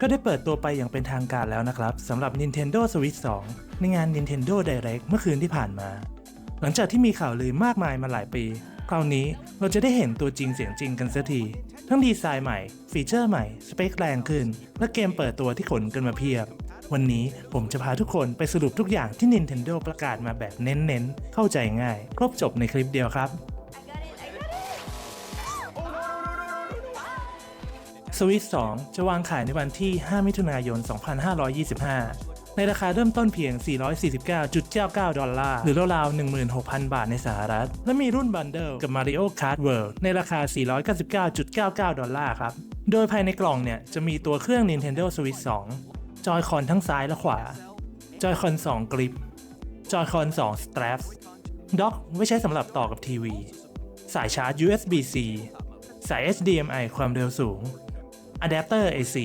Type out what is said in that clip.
ก็ได้เปิดตัวไปอย่างเป็นทางการแล้วนะครับสำหรับ Nintendo Switch 2 ในงาน Nintendo Direct เมื่อคืนที่ผ่านมา หลังจากที่มีข่าวลือมากมายมาหลายปี คราวนี้เราจะได้เห็นตัวจริงเสียงจริงกันสักที ทั้งดีไซน์ใหม่ ฟีเจอร์ใหม่ สเปคแรงขึ้น และเกมเปิดตัวที่ขนกันมาเพียบ วันนี้ผมจะพาทุกคนไปสรุปทุกอย่างที่ Nintendo ประกาศมาแบบเน้นๆ เข้าใจง่าย ครบจบในคลิปเดียวครับ สวิต2จะวางขายในวันที่ 5 มิถุนายน 2525 ในราคาเริ่มต้นเพียง 449.99 ดอลลาร์ หรือราวๆ16,000 บาทในสหรัฐ และมีรุ่นบันเดิลกับ Mario Kart World ในราคา 499.99 ดอลลาร์ครับ โดยภายในกล่องเนี่ยจะมีตัวเครื่อง Nintendo Switch 2 จอยคอนทั้งซ้ายและขวา จอยคอน 2 กริป จอยคอน 2 straps ด็อกไว้ใช้สำหรับต่อกับทีวี สายชาร์จ USB-C สาย HDMI ความเร็วสูง อะแดปเตอร์ AC